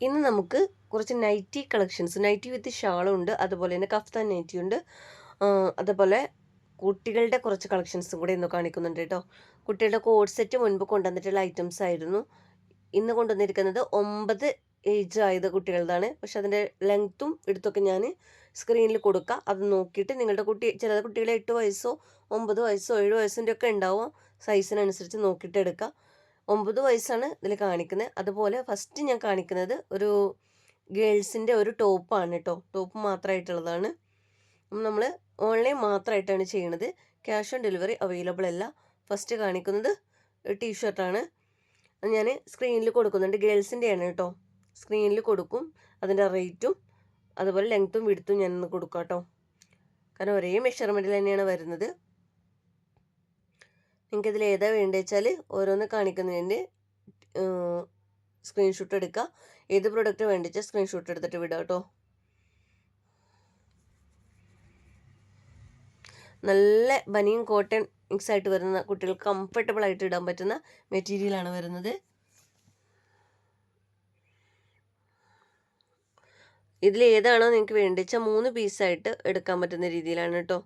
ഇന്ന് നമുക്ക് കുറച്ച് നൈറ്റി കളക്ഷൻസ് നൈറ്റി വിത്ത് ഷാളും ഉണ്ട് അതുപോലെ തന്നെ കഫ്താൻ നൈറ്റി ഉണ്ട്. അതുപോലെ കുട്ടികളുടെ കുറച്ച് കളക്ഷൻസും കൂടെ ഇന്ന് കാണിക്കുന്നുണ്ട് കേട്ടോ. കുട്ടികളുടെ കോഡ് സെറ്റ് മുൻപ് കൊണ്ടുവന്നിട്ടുള്ള ഐറ്റംസ് ആയിരുന്നു. ഇന്ന് കൊണ്ടുവന്നിരിക്കുന്നത് ഒമ്പത് ഏജ് ആയത് കുട്ടികളുടെതാണ്. പക്ഷെ അതിന്റെ ലെങ്ത്തും എടുത്തൊക്കെ ഞാൻ സ്ക്രീനിൽ കൊടുക്കുക അത് നോക്കിയിട്ട് നിങ്ങളുടെ കുട്ടി ചില കുട്ടികളെ എട്ട് വയസ്സോ ഒമ്പത് വയസ്സോ ഏഴ് വയസ്സിന്റെ ഒക്കെ ഉണ്ടാവും സൈസിനനുസരിച്ച് നോക്കിയിട്ട് എടുക്കുക ഒമ്പത് വയസ്സാണ് ഇതിൽ കാണിക്കുന്നത് അതുപോലെ ഫസ്റ്റ് ഞാൻ കാണിക്കുന്നത് ഒരു ഗേൾസിന്റെ ഒരു ടോപ്പാണ് കേട്ടോ ടോപ്പ് മാത്രമായിട്ടുള്ളതാണ് നമ്മൾ ഓൺലൈൻ മാത്രമായിട്ടാണ് ചെയ്യണത്. ക്യാഷ് ഓൺ ഡെലിവറി അവൈലബിൾ അല്ല. ഫസ്റ്റ് കാണിക്കുന്നത് ടീഷർട്ടാണ്. ഞാൻ സ്ക്രീനിൽ കൊടുക്കുന്നുണ്ട്. ഗേൾസിന്റെയാണ് കേട്ടോ സ്ക്രീനിൽ കൊടുക്കും. അതിന്റെ റേറ്റും അതുപോലെ ലെങ്ത്തും വിടുത്തും ഞാൻ കൊടുക്കാം കേട്ടോ കാരണം ഒരേ മെഷർമെന്റിൽ തന്നെയാണ് വരുന്നത്. നിങ്ങൾക്ക് ഇതിൽ ഏതാ വേണ്ടത് വെച്ചാൽ ഓരോന്ന് കാണിക്കുന്നതിന്റെ സ്ക്രീൻഷോട്ട് എടുക്കുക ഏത് പ്രൊഡക്റ്റ് വേണ്ടിച്ചാൽ സ്ക്രീൻഷോട്ട് എടുത്തിട്ട് വിടുക കേട്ടോ നല്ല ബനിയും കോട്ടൺ മിക്സ് ആയിട്ട് വരുന്ന കുട്ടികൾക്ക് കംഫർട്ടബിൾ ആയിട്ട് ഇടാൻ പറ്റുന്ന മെറ്റീരിയലാണ് വരുന്നത്. ഇതിൽ ഏതാണോ നിങ്ങൾക്ക് വേണ്ടിച്ചാൽ മൂന്ന് പീസായിട്ട് എടുക്കാൻ പറ്റുന്ന രീതിയിലാണ് കേട്ടോ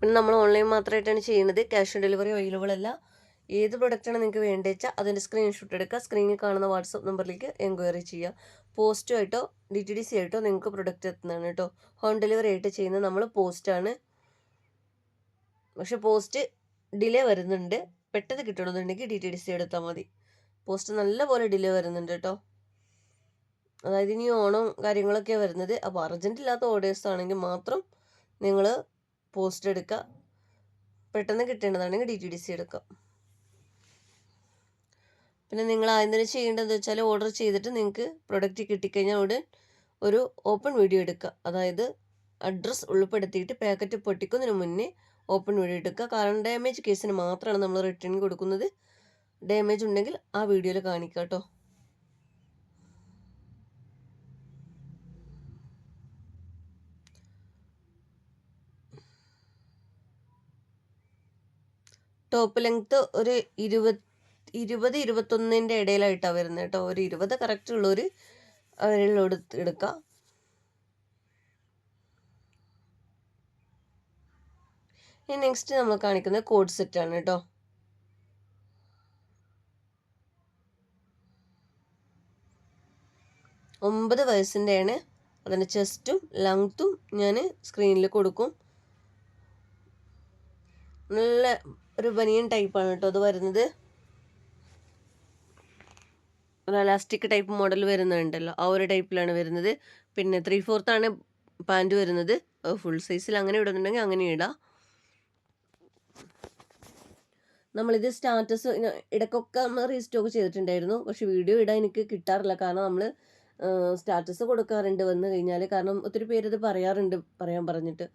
പിന്നെ നമ്മൾ ഓൺലൈൻ മാത്രമായിട്ടാണ് ചെയ്യുന്നത്. ക്യാഷ് ഓൺ ഡെലിവറി അവൈലബിൾ അല്ല. ഏത് പ്രൊഡക്റ്റാണ് നിങ്ങൾക്ക് വേണ്ടത് വെച്ചാൽ അതിന്റെ സ്ക്രീൻഷോട്ട് എടുക്കുക. സ്ക്രീനിൽ കാണുന്ന വാട്സപ്പ് നമ്പറിലേക്ക് എൻക്വയറി ചെയ്യുക. പോസ്റ്റുമായിട്ടോ ഡി ടി ഡി സി ആയിട്ടോ നിങ്ങൾക്ക് പ്രൊഡക്റ്റ് എത്തുന്നതാണ് കേട്ടോ. ഹോം ഡെലിവറി ആയിട്ട് ചെയ്യുന്നത് നമ്മൾ പോസ്റ്റാണ് പക്ഷെ പോസ്റ്റ് ഡിലേ വരുന്നുണ്ട്. പെട്ടെന്ന് കിട്ടണമെന്നുണ്ടെങ്കിൽ ഡി ടി ഡി സി എടുത്താൽ മതി. പോസ്റ്റ് നല്ലപോലെ ഡിലേ വരുന്നുണ്ട് കേട്ടോ. അതായത് ഇനി ഓണം കാര്യങ്ങളൊക്കെയാണ് വരുന്നത്. അപ്പോൾ അർജന്റ് ഇല്ലാത്ത ഓർഡേഴ്സ് ആണെങ്കിൽ മാത്രം നിങ്ങൾ പോസ്റ്റ് എടുക്കുക പെട്ടെന്ന് കിട്ടേണ്ടതാണെങ്കിൽ ഡി ടി ഡി സി എടുക്കുക പിന്നെ നിങ്ങൾ ആദ്യം തന്നെ ചെയ്യേണ്ടതെന്ന് വെച്ചാൽ ഓർഡർ ചെയ്തിട്ട് നിങ്ങൾക്ക് പ്രൊഡക്റ്റ് കിട്ടിക്കഴിഞ്ഞാൽ ഉടൻ ഒരു ഓപ്പൺ വീഡിയോ എടുക്കുക അതായത് അഡ്രസ്സ് ഉൾപ്പെടുത്തിയിട്ട് പാക്കറ്റ് പൊട്ടിക്കുന്നതിന് മുന്നേ ഓപ്പൺ വീഡിയോ എടുക്കുക കാരണം ഡാമേജ് കേസിന് മാത്രമാണ് നമ്മൾ റിട്ടേൺ കൊടുക്കുന്നത്. ഡാമേജ് ഉണ്ടെങ്കിൽ ആ വീഡിയോയിൽ കാണിക്കുക കേട്ടോ ടോപ്പ് ലെങ്ത്ത് ഒരു ഇരുപത് ഇരുപത് ഇരുപത്തൊന്നിന്റെ ഇടയിലായിട്ടാണ് വരുന്നത് കേട്ടോ ഒരു ഇരുപത് കറക്റ്റ് ഉള്ളൊരു അവരിലെടുത്ത് എടുക്കുക ഇനി നെക്സ്റ്റ് നമ്മൾ കാണിക്കുന്നത് കോഡ് സെറ്റാണ് കേട്ടോ ഒമ്പത് വയസ്സിന്റെയാണ് അതിന്റെ ചെസ്റ്റും ലെങ്ത്തും ഞാൻ സ്ക്രീനിൽ കൊടുക്കും. നല്ല ഒരു ബനിയൻ ടൈപ്പാണ് കേട്ടോ അത് വരുന്നത്. ഒരു അലാസ്റ്റിക് ടൈപ്പ് മോഡൽ വരുന്നുണ്ടല്ലോ. ആ ഒരു ടൈപ്പിലാണ് വരുന്നത്. പിന്നെ ത്രീ ആണ് പാന്റ് വരുന്നത്. ഫുൾ സൈസിൽ അങ്ങനെ ഇടുന്നുണ്ടെങ്കിൽ അങ്ങനെ ഇടാം. നമ്മളിത് സ്റ്റാറ്റസ് ഇടയ്ക്കൊക്കെ നമ്മൾ റീസ്റ്റോക്ക് ചെയ്തിട്ടുണ്ടായിരുന്നു. പക്ഷെ വീഡിയോ ഇടാൻ എനിക്ക് കിട്ടാറില്ല. കാരണം നമ്മൾ സ്റ്റാറ്റസ് കൊടുക്കാറുണ്ട് വന്നു കഴിഞ്ഞാൽ കാരണം ഒത്തിരി പേരത് പറയാറുണ്ട് പറയാൻ പറഞ്ഞിട്ട്.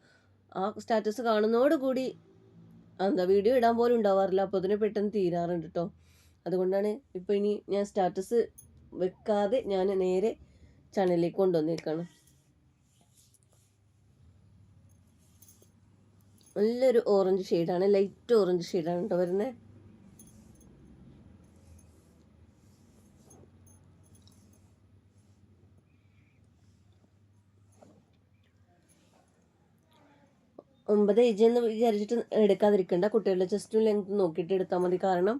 ആ സ്റ്റാറ്റസ് കാണുന്നതോടുകൂടി എന്താ വീഡിയോ ഇടാൻ പോലും ഉണ്ടാവാറില്ല. അപ്പോൾ അതിന് പെട്ടെന്ന് തീരാറുണ്ട് കേട്ടോ അതുകൊണ്ടാണ് ഇപ്പോൾ ഇനി ഞാൻ സ്റ്റാറ്റസ് വെക്കാതെ ഞാൻ നേരെ ചാനലിലേക്ക് കൊണ്ടുവന്നേക്കാണ്. നല്ലൊരു ഓറഞ്ച് ഷെയ്ഡാണ് ലൈറ്റ് ഓറഞ്ച് ഷെയ്ഡാണ് കേട്ടോ വരുന്നത് ഒമ്പത് ഏജ് എന്ന് വിചാരിച്ചിട്ട് എടുക്കാതിരിക്കണ്ട. കുട്ടികളുടെ ജസ്റ്റ് ലെങ്ത് നോക്കിയിട്ട് എടുത്താൽ മതി. കാരണം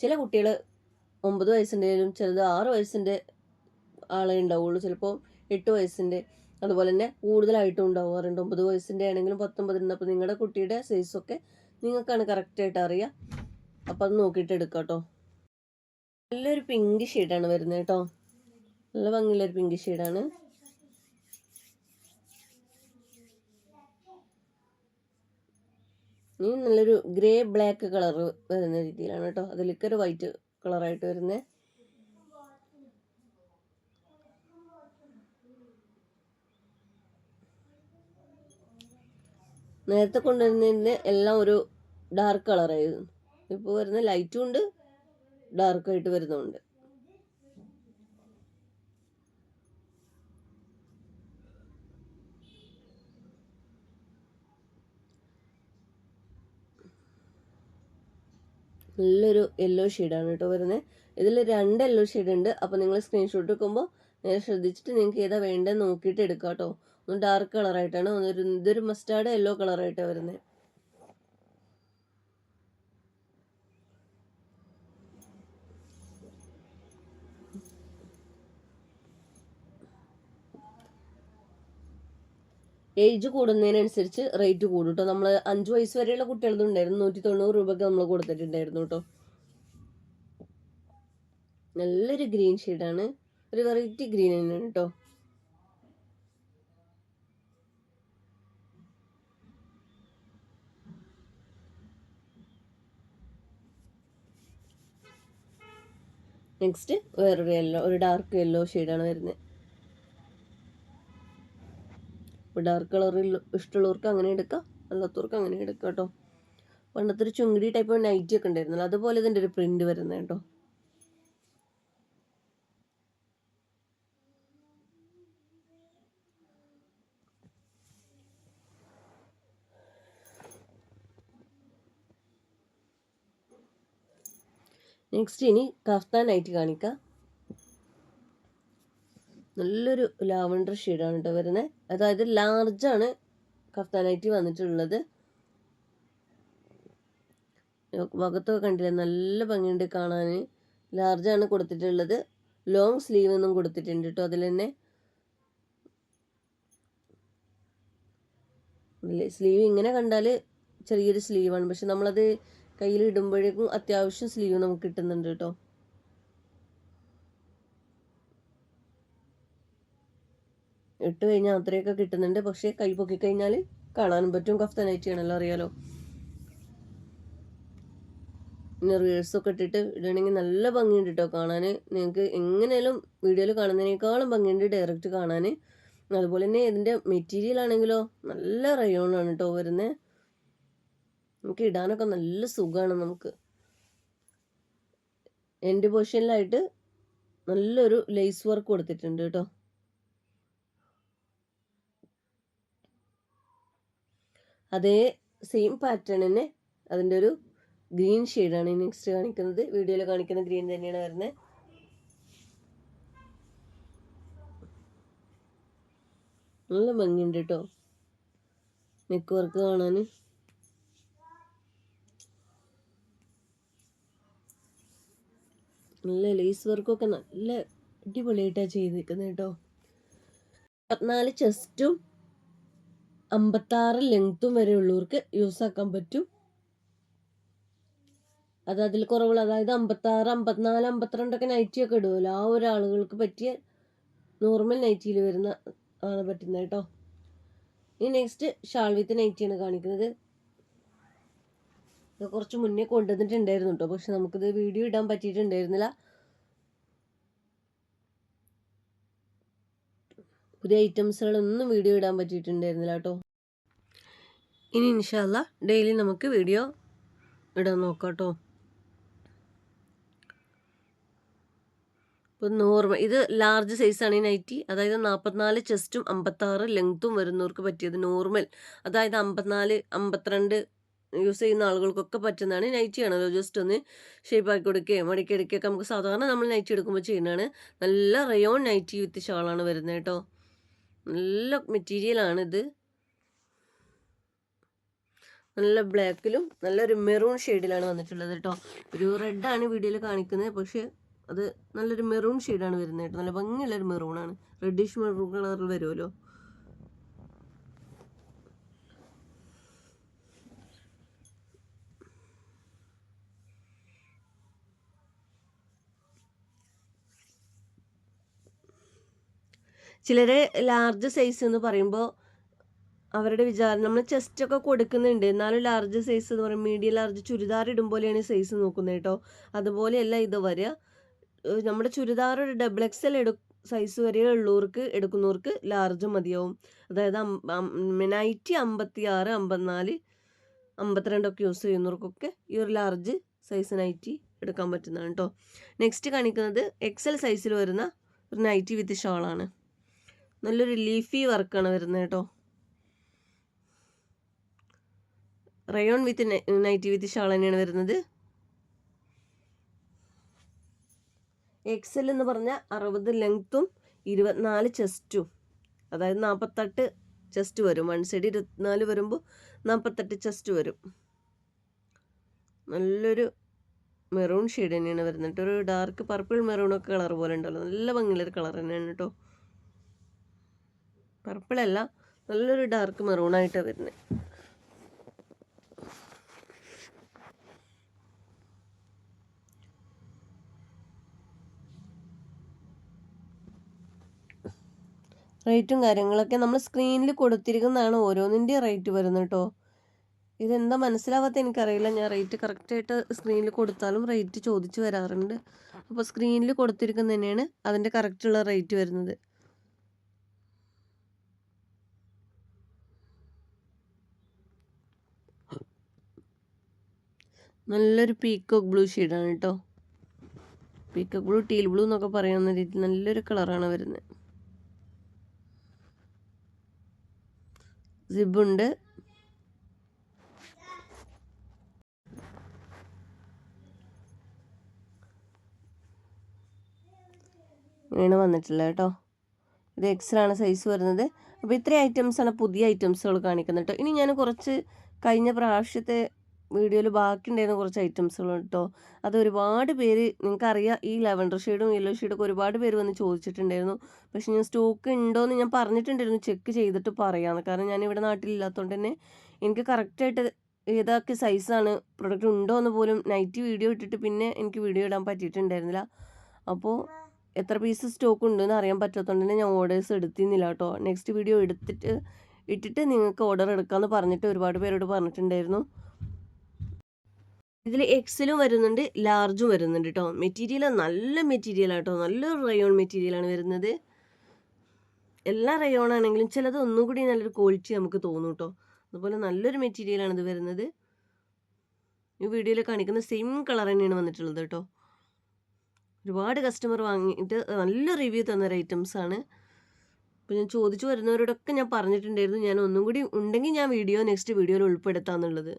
ചില കുട്ടികൾ ഒമ്പത് വയസ്സിന്റെയും ചിലത് ആറ് വയസ്സിന്റെ ആളെ ഉണ്ടാവുള്ളൂ. ചിലപ്പോൾ എട്ട് വയസ്സിന്റെ അതുപോലെ തന്നെ കൂടുതലായിട്ടും ഉണ്ടാവാറുണ്ട്. ഒമ്പത് വയസ്സിന്റെ ആണെങ്കിലും പത്തൊമ്പതിന്റെ അപ്പോൾ നിങ്ങളുടെ കുട്ടിയുടെ സൈസൊക്കെ നിങ്ങൾക്കാണ് കറക്റ്റായിട്ട് അറിയുക അപ്പോൾ അത് നോക്കിയിട്ട് എടുക്കാം കേട്ടോ നല്ലൊരു പിങ്ക് ഷെയ്ഡാണ് വരുന്നത് കേട്ടോ നല്ല ഭംഗിയുള്ളൊരു പിങ്ക് ഷെയ്ഡാണ് ഇനി നല്ലൊരു ഗ്രേ ബ്ലാക്ക് കളർ വരുന്ന രീതിയിലാണ് കേട്ടോ. അതിലേക്ക് ഒരു വൈറ്റ് കളറായിട്ട് വരുന്നത് നേരത്തെ കൊണ്ടുവരുന്നതിന്റെ എല്ലാം ഒരു ഡാർക്ക് കളറായിരുന്നു. ഇപ്പോൾ വരുന്ന ലൈറ്റും ഉണ്ട് ഡാർക്കായിട്ട് വരുന്നുണ്ട് നല്ലൊരു യെല്ലോ ഷെയ്ഡാണ് കേട്ടോ വരുന്നത് ഇതിൽ രണ്ട് യെല്ലോ ഷെയ്ഡ് ഉണ്ട്. അപ്പോൾ നിങ്ങൾ സ്ക്രീൻഷോട്ട് എടുക്കുമ്പോൾ നേരെ ശ്രദ്ധിച്ചിട്ട് നിങ്ങൾക്ക് ഏതാ വേണ്ടത് നോക്കിയിട്ട് എടുക്കാം കേട്ടോ ഒന്ന് ഡാർക്ക് കളറായിട്ടാണ് ഒന്ന് ഇതൊരു മസ്റ്റാർഡ് യെല്ലോ കളറായിട്ടാണ് വരുന്നത് ഏജ് കൂടുന്നതിനനുസരിച്ച് റേറ്റ് കൂടും കേട്ടോ നമ്മൾ അഞ്ച് വയസ്സ് വരെയുള്ള കുട്ടികളത് ഉണ്ടായിരുന്നു. നൂറ്റി തൊണ്ണൂറ് രൂപയ്ക്ക് നമ്മൾ കൊടുത്തിട്ടുണ്ടായിരുന്നു കേട്ടോ നല്ലൊരു ഗ്രീൻ ഷെയ്ഡാണ് ഒരു വെറൈറ്റി ഗ്രീൻ തന്നെയാണ് കേട്ടോ നെക്സ്റ്റ് വേറൊരു യെല്ലോ ഒരു ഡാർക്ക് യെല്ലോ ഷെയ്ഡാണ് വരുന്നത്. ഇപ്പോൾ ഡാർക്ക് കളറിൽ ഇഷ്ടമുള്ളവർക്ക് അങ്ങനെ എടുക്കാം അല്ലാത്തവർക്ക് അങ്ങനെ എടുക്കാം കേട്ടോ. പണ്ടത്തെ ഒരു ചുങ്കിടി ടൈപ്പ് നൈറ്റി ഒക്കെ ഉണ്ടായിരുന്നല്ലോ അതുപോലെ ഇതിന്റെ ഒരു പ്രിന്റ് വരുന്നത് കേട്ടോ. നെക്സ്റ്റ് ഇനി കഫ്താൻ നൈറ്റ് കാണിക്കാം. നല്ലൊരു ലാവണ്ടർ ഷെയ്ഡാണ് കേട്ടോ വരുന്നത് അതായത് ലാർജാണ് കഫ്താനായിട്ട് വന്നിട്ടുള്ളത്. വകത്തൊക്കെ കണ്ടില്ലേ? നല്ല ഭംഗിയുണ്ട് കാണാൻ. ലാർജാണ് കൊടുത്തിട്ടുള്ളത്. ലോങ് സ്ലീവ് ഒന്നും കൊടുത്തിട്ടുണ്ട് കേട്ടോ അതിൽ തന്നെ. സ്ലീവ് ഇങ്ങനെ കണ്ടാൽ ചെറിയൊരു സ്ലീവാണ് പക്ഷെ നമ്മളത് കയ്യിൽ ഇടുമ്പോഴേക്കും അത്യാവശ്യം സ്ലീവ് നമുക്ക് കിട്ടുന്നുണ്ട് കേട്ടോ. ഇട്ട് കഴിഞ്ഞാൽ അത്രയൊക്കെ കിട്ടുന്നുണ്ട്. പക്ഷേ കൈ പൊക്കി കഴിഞ്ഞാൽ കാണാനും പറ്റും. കഫ്താനായിട്ട് ആണല്ലോ അറിയാലോ പിന്നെ റിയേഴ്സൊക്കെ ഇട്ടിട്ട് ഇടണമെങ്കിൽ നല്ല ഭംഗിയുണ്ട് കേട്ടോ കാണാൻ നിങ്ങൾക്ക് എങ്ങനെയാലും വീഡിയോയിൽ കാണുന്നതിനേക്കാളും ഭംഗിയുണ്ട് ഡയറക്റ്റ് കാണാൻ അതുപോലെ തന്നെ ഇതിന്റെ മെറ്റീരിയൽ ആണെങ്കിലോ നല്ല റയോണാണ് കേട്ടോ വരുന്നത് നമുക്ക് ഇടാനൊക്കെ നല്ല സുഖമാണ് നമുക്ക്. എന്റെ പൊസിഷനിലായിട്ട് നല്ലൊരു ലേസ് വർക്ക് കൊടുത്തിട്ടുണ്ട് കേട്ടോ അതേ സെയിം പാറ്റേൺ തന്നെ അതിന്റെ ഒരു ഗ്രീൻ ഷെയ്ഡാണ് നെക്സ്റ്റ് കാണിക്കുന്നത്. വീഡിയോയിൽ കാണിക്കുന്ന ഗ്രീൻ തന്നെയാണ് വരുന്നത്. നല്ല ഭംഗിയുണ്ട് കേട്ടോ നെക്ക് വർക്ക് കാണാൻ നല്ല ലേസ് വർക്കൊക്കെ നല്ല അടിപൊളിയായിട്ടാണ് ചെയ്തിരിക്കുന്നത് കേട്ടോ പതിനാല് ചെസ്റ്റും അമ്പത്താറ് ലെങ്ത്തും വരെ ഉള്ളവർക്ക് യൂസ് ആക്കാൻ പറ്റും. അത് അതിൽ കുറവുള്ള അതായത് അമ്പത്താറ് അമ്പത്തിനാല് അമ്പത്തിരണ്ടൊക്കെ നൈറ്റി ഒക്കെ ഇടുമല്ലോ ആ ഒരാളുകൾക്ക് പറ്റിയ നോർമൽ നൈറ്റിയിൽ വരുന്ന ആണ് പറ്റുന്നത് കേട്ടോ. ഇനി നെക്സ്റ്റ് ഷാൾ വിത്ത് നൈറ്റിയാണ് കാണിക്കുന്നത്. ഇത് കുറച്ച് മുന്നേ കൊണ്ടുവന്നിട്ടുണ്ടായിരുന്നു കേട്ടോ. പക്ഷെ നമുക്കിത് വീഡിയോ ഇടാൻ പറ്റിയിട്ടുണ്ടായിരുന്നില്ല. പുതിയ ഐറ്റംസുകളൊന്നും വീഡിയോ ഇടാൻ പറ്റിയിട്ടുണ്ടായിരുന്നില്ല കേട്ടോ. ഇനി ഇൻഷാല്ല ഡെയിലി നമുക്ക് വീഡിയോ ഇടാൻ നോക്കാം കേട്ടോ. ഇപ്പോൾ നോർമൽ ഇത് ലാർജ് സൈസാണ് ഈ നൈറ്റി അതായത് നാൽപ്പത്തിനാല് ചെസ്റ്റും അമ്പത്താറ് ലെങ്ത്തും വരുന്നവർക്ക് പറ്റിയത് നോർമൽ അതായത് അമ്പത്തിനാല് അമ്പത്തിരണ്ട് യൂസ് ചെയ്യുന്ന ആളുകൾക്കൊക്കെ പറ്റുന്നതാണ് നൈറ്റി ആണല്ലോ ജസ്റ്റ് ഒന്ന് ഷേപ്പ് ആക്കി കൊടുക്കുകയും മടക്കി എടുക്കുകയൊക്കെ നമുക്ക് സാധാരണ നമ്മൾ നൈറ്റി എടുക്കുമ്പോൾ ചെയ്യുന്നതാണ്. നല്ല റയോൺ നൈറ്റി വിത്ത് ഷാളാണ് വരുന്നത് കേട്ടോ. നല്ല മെറ്റീരിയലാണ് ഇത്. നല്ല ബ്ലാക്കിലും നല്ലൊരു മെറൂൺ ഷെയ്ഡിലാണ് വന്നിട്ടുള്ളത് കേട്ടോ ഒരു റെഡാണ് വീഡിയോയിൽ കാണിക്കുന്നത്. പക്ഷേ അത് നല്ലൊരു മെറൂൺ ഷെയ്ഡാണ് വരുന്നത് കേട്ടോ നല്ല ഭംഗിയുള്ളൊരു മെറൂണാണ് റെഡിഷ് മെറൂൺ കളറിൽ വരുമല്ലോ ചിലരെ ലാർജ് സൈസ് എന്ന് പറയുമ്പോൾ അവരുടെ വിചാരം നമ്മൾ ചെസ്റ്റ് ഒക്കെ കൊടുക്കുന്നുണ്ട്. എന്നാലും ലാർജ് സൈസ് എന്ന് പറയും മീഡിയം ലാർജ് ചുരിദാർ ഇടുമ്പോലെയാണ് സൈസ് നോക്കുന്നത് കേട്ടോ. അതുപോലെയല്ല ഇത് വരിക. നമ്മുടെ ചുരിദാർ ഒരു ഡബിൾ എക്സൽ എടു സൈസ് വരെ ഉള്ളവർക്ക് എടുക്കുന്നവർക്ക് ലാർജ് മതിയാവും. അതായത് നൈറ്റി അമ്പത്തി ആറ് അമ്പത്തിനാല് അമ്പത്തിരണ്ടൊക്കെ യൂസ് ചെയ്യുന്നവർക്കൊക്കെ ഈ ഒരു ലാർജ് സൈസ് നൈറ്റി എടുക്കാൻ പറ്റുന്നതാണ് കേട്ടോ. നെക്സ്റ്റ് കാണിക്കുന്നത് എക്സൽ സൈസിൽ വരുന്ന ഒരു നൈറ്റി വിത്ത് ഷോളാണ് നല്ലൊരു ലീഫി വർക്കാണ് വരുന്നത് കേട്ടോ. Rayon with nighty with shawl തന്നെയാണ് വരുന്നത്. എക്സൽ എന്ന് പറഞ്ഞാൽ അറുപത് ലെങ്ത്തും ഇരുപത്തിനാല് ചെസ്റ്റും അതായത് നാൽപ്പത്തെട്ട് ചെസ്റ്റ് വരും. വൺ സൈഡ് ഇരുപത്തിനാല് വരുമ്പോൾ നാൽപ്പത്തെട്ട് ചെസ്റ്റ് വരും. നല്ലൊരു മെറൂൺ ഷെയ്ഡ് തന്നെയാണ് വരുന്നത് ഒരു ഡാർക്ക് പർപ്പിൾ മെറൂണൊക്കെ കളർ പോലെ ഉണ്ടല്ലോ. നല്ല ഭംഗിയുള്ളൊരു കളർ തന്നെയാണ് കേട്ടോ. പർപ്പിളല്ല നല്ലൊരു ഡാർക്ക് മെറൂണായിട്ടാണ് വരുന്നത് റേറ്റും കാര്യങ്ങളൊക്കെ നമ്മൾ സ്ക്രീനിൽ കൊടുത്തിരിക്കുന്നതാണ് ഓരോന്നിന്റെ റേറ്റ് വരുന്നത് കേട്ടോ ഇതെന്താ മനസ്സിലാവാത്ത എനിക്കറിയില്ല. ഞാൻ റേറ്റ് കറക്റ്റായിട്ട് സ്ക്രീനിൽ കൊടുത്താലും റേറ്റ് ചോദിച്ചു വരാറുണ്ട്. അപ്പോൾ സ്ക്രീനിൽ കൊടുത്തിരിക്കുന്നത് തന്നെയാണ് അതിന്റെ കറക്റ്റുള്ള റേറ്റ് വരുന്നത്. നല്ലൊരു പീക്കോക്ക് ബ്ലൂ ഷെയ്ഡാണ് കേട്ടോ പീക്കോക്ക് ബ്ലൂ ടീൽ ബ്ലൂ എന്നൊക്കെ പറയുന്ന രീതിയിൽ നല്ലൊരു കളറാണ് വരുന്നത്. സിബുണ്ട് വീണ് വന്നിട്ടില്ല കേട്ടോ ഇത് എക്സലാണ് സൈസ് വരുന്നത്. അപ്പോൾ ഇത്രയും ഐറ്റംസാണ് പുതിയ ഐറ്റംസുകൾ കാണിക്കുന്നത് കേട്ടോ ഇനി ഞാൻ കുറച്ച് കഴിഞ്ഞ പ്രാവശ്യത്തെ വീഡിയോയിൽ ബാക്കിയുണ്ടായിരുന്ന കുറച്ച് ഐറ്റംസുകൾ കേട്ടോ അത് ഒരുപാട് പേര് നിങ്ങൾക്കറിയാം ഈ ലെവൻഡർ ഷെയ്ഡും യെല്ലോ ഷെയ്ഡൊക്കെ ഒരുപാട് പേര് വന്ന് ചോദിച്ചിട്ടുണ്ടായിരുന്നു. പക്ഷേ ഞാൻ സ്റ്റോക്ക് ഉണ്ടോ എന്ന് ഞാൻ പറഞ്ഞിട്ടുണ്ടായിരുന്നു ചെക്ക് ചെയ്തിട്ട് പറയാമെന്ന് കാരണം ഞാൻ ഇവിടെ നാട്ടിലില്ലാത്തതുകൊണ്ട് തന്നെ എനിക്ക് കറക്റ്റായിട്ട് ഏതൊക്കെ സൈസാണ് പ്രൊഡക്റ്റ് ഉണ്ടോ എന്ന് പോലും നൈറ്റ് വീഡിയോ ഇട്ടിട്ട് പിന്നെ എനിക്ക് വീഡിയോ ഇടാൻ പറ്റിയിട്ടുണ്ടായിരുന്നില്ല. അപ്പോൾ എത്ര പീസ് സ്റ്റോക്ക് ഉണ്ടെന്ന് അറിയാൻ പറ്റാത്തതുകൊണ്ട് തന്നെ ഞാൻ ഓർഡേഴ്സ് എടുത്തിരുന്നില്ല കേട്ടോ. നെക്സ്റ്റ് വീഡിയോ എടുത്തിട്ട് ഇട്ടിട്ട് നിങ്ങൾക്ക് ഓർഡർ എടുക്കാമെന്ന് പറഞ്ഞിട്ട് ഒരുപാട് പേരോട് പറഞ്ഞിട്ടുണ്ടായിരുന്നു. ഇതിൽ എക്സലും വരുന്നുണ്ട് ലാർജും വരുന്നുണ്ട് കേട്ടോ മെറ്റീരിയൽ നല്ല മെറ്റീരിയൽ ആട്ടോ. നല്ല റയോൺ മെറ്റീരിയലാണ് വരുന്നത്. എല്ലാ റയോൺ ആണെങ്കിലും ചിലത് ഒന്നും കൂടി നല്ലൊരു ക്വാളിറ്റി നമുക്ക് തോന്നും കേട്ടോ അതുപോലെ നല്ലൊരു മെറ്റീരിയലാണ് ഇത് വരുന്നത്. ഈ വീഡിയോയിൽ കാണിക്കുന്ന സെയിം കളർ തന്നെയാണ് വന്നിട്ടുള്ളത് കേട്ടോ ഒരുപാട് കസ്റ്റമർ വാങ്ങിയിട്ട് നല്ല റിവ്യൂ തന്നൊരു ഐറ്റംസ് ആണ്. അപ്പോൾ ഞാൻ ചോദിച്ചു വരുന്നവരോടൊക്കെ ഞാൻ പറഞ്ഞിട്ടുണ്ടായിരുന്നു. ഞാൻ ഒന്നും കൂടി ഉണ്ടെങ്കിൽ ഞാൻ വീഡിയോ നെക്സ്റ്റ് വീഡിയോയിൽ ഉൾപ്പെടുത്താന്നുള്ളത്.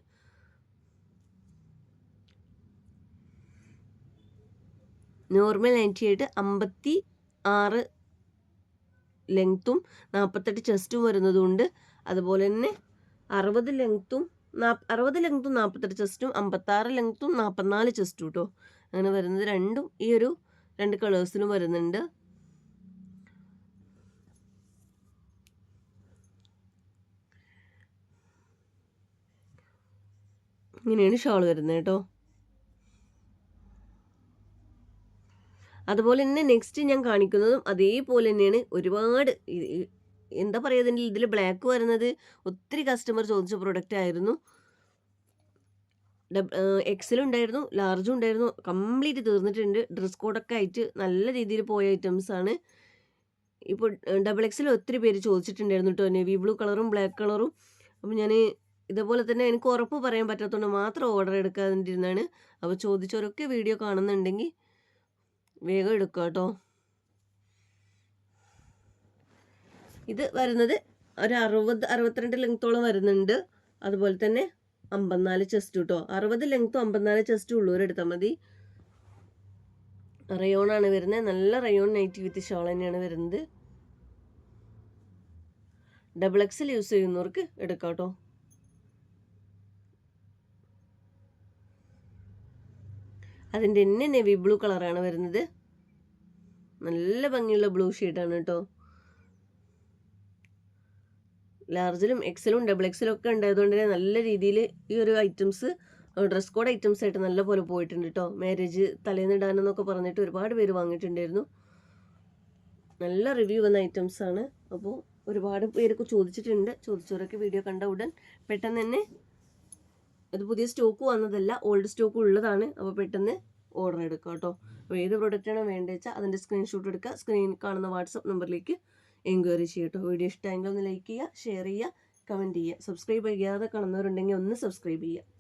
നോർമൽ നയന്റി ആയിട്ട് അമ്പത്തി ആറ് ലെങ്ത്തും നാൽപ്പത്തെട്ട് ചെസ്റ്റും വരുന്നതുകൊണ്ട് അതുപോലെ തന്നെ അറുപത് ലെങ്ത്തും നാ അറുപത് ലെങ്ത്തും നാൽപ്പത്തെട്ട് ചെസ്റ്റും അമ്പത്താറ് ലെങ്ത്തും നാൽപ്പത്തിനാല് ചെസ്റ്റും കേട്ടോ അങ്ങനെ വരുന്നത് രണ്ടും ഈ ഒരു രണ്ട് കളേഴ്സിലും വരുന്നുണ്ട്. ഇങ്ങനെയാണ് ഷോൾ വരുന്നത് കേട്ടോ. അതുപോലെ തന്നെ നെക്സ്റ്റ് ഞാൻ കാണിക്കുന്നതും അതേപോലെ തന്നെയാണ് ഒരുപാട് എന്താ പറയുക ഇതിന്റെ ഇതിൽ ബ്ലാക്ക് വരുന്നത് ഒത്തിരി കസ്റ്റമർ ചോദിച്ച പ്രൊഡക്റ്റ് ആയിരുന്നു. എക്സലും ഉണ്ടായിരുന്നു ലാർജും ഉണ്ടായിരുന്നു കംപ്ലീറ്റ് തീർന്നിട്ടുണ്ട്. ഡ്രസ് കോഡൊക്കെ ആയിട്ട് നല്ല രീതിയിൽ പോയ ഐറ്റംസ് ആണ്. ഇപ്പോൾ ഡബിൾ എക്സൽ ഒത്തിരി പേര് ചോദിച്ചിട്ടുണ്ടായിരുന്നു കേട്ടോ നെവി ബ്ലൂ കളറും ബ്ലാക്ക് കളറും അപ്പം ഞാൻ ഇതേപോലെ തന്നെ എനിക്ക് ഉറപ്പ് പറയാൻ പറ്റാത്തതുകൊണ്ട് മാത്രം ഓർഡർ എടുക്കാതിരുന്നാണ്. അപ്പോൾ ചോദിച്ചവരൊക്കെ വീഡിയോ കാണുന്നുണ്ടെങ്കിൽ വേഗം എടുക്കുക കേട്ടോ. ഇത് വരുന്നത് ഒരു അറുപത് അറുപത്തിരണ്ട് ലെങ്ത്തോളം വരുന്നുണ്ട്. അതുപോലെ തന്നെ അമ്പത്തിനാല് ചെസ്റ്റ് കേട്ടോ അറുപത് ലെങ്ത്തും അമ്പത്തിനാല് ചെസ്റ്റും ഉള്ളവരെടുത്താൽ മതി. റയോണാണ് വരുന്നത്. നല്ല റയോൺ നൈറ്റി വിത്ത് ഷോൾ തന്നെയാണ് വരുന്നത്. ഡബിൾ എക്സൽ യൂസ് ചെയ്യുന്നവർക്ക് എടുക്കാം കേട്ടോ. അതിന്റെ തന്നെ നെവി ബ്ലൂ കളറാണ് വരുന്നത്. നല്ല ഭംഗിയുള്ള ബ്ലൂ ഷെയ്ഡാണ് കേട്ടോ ലാർജിലും എക്സലും ഡബിൾ എക്സലും ഒക്കെ ഉണ്ടായതുകൊണ്ട് തന്നെ നല്ല രീതിയിൽ ഈ ഒരു ഐറ്റംസ് ഡ്രസ് കോഡ് ഐറ്റംസ് ആയിട്ട് നല്ല പോലെ പോയിട്ടുണ്ട് കേട്ടോ മാരേജ് തലേന്ന് ഇടാനെന്നൊക്കെ പറഞ്ഞിട്ട് ഒരുപാട് പേര് വാങ്ങിയിട്ടുണ്ടായിരുന്നു. നല്ല റിവ്യൂ വന്ന ഐറ്റംസ് ആണ്. അപ്പോൾ ഒരുപാട് പേരൊക്കെ ചോദിച്ചിട്ടുണ്ട്. ചോദിച്ചവരൊക്കെ വീഡിയോ കണ്ട ഉടൻ പെട്ടെന്ന് തന്നെ അത് പുതിയ സ്റ്റോക്ക് വന്നതല്ല ഓൾഡ് സ്റ്റോക്ക് ഉള്ളതാണ്. അപ്പോൾ പെട്ടെന്ന് ഓർഡർ എടുക്കുക കേട്ടോ. അപ്പോൾ ഏത് പ്രൊഡക്റ്റാണ് വേണ്ടത് വെച്ചാൽ അതിന്റെ സ്ക്രീൻഷോട്ട് എടുക്കുക സ്ക്രീൻ കാണുന്ന വാട്സപ്പ് നമ്പറിലേക്ക് എൻക്വയറി ചെയ്യട്ടോ വീഡിയോ ഇഷ്ടമെങ്കിൽ ഒന്ന് ലൈക്ക് ചെയ്യുക ഷെയർ ചെയ്യുക കമന്റ് ചെയ്യുക. സബ്സ്ക്രൈബ് ചെയ്യാതെ കാണുന്നവരുണ്ടെങ്കിൽ ഒന്ന് സബ്സ്ക്രൈബ് ചെയ്യുക.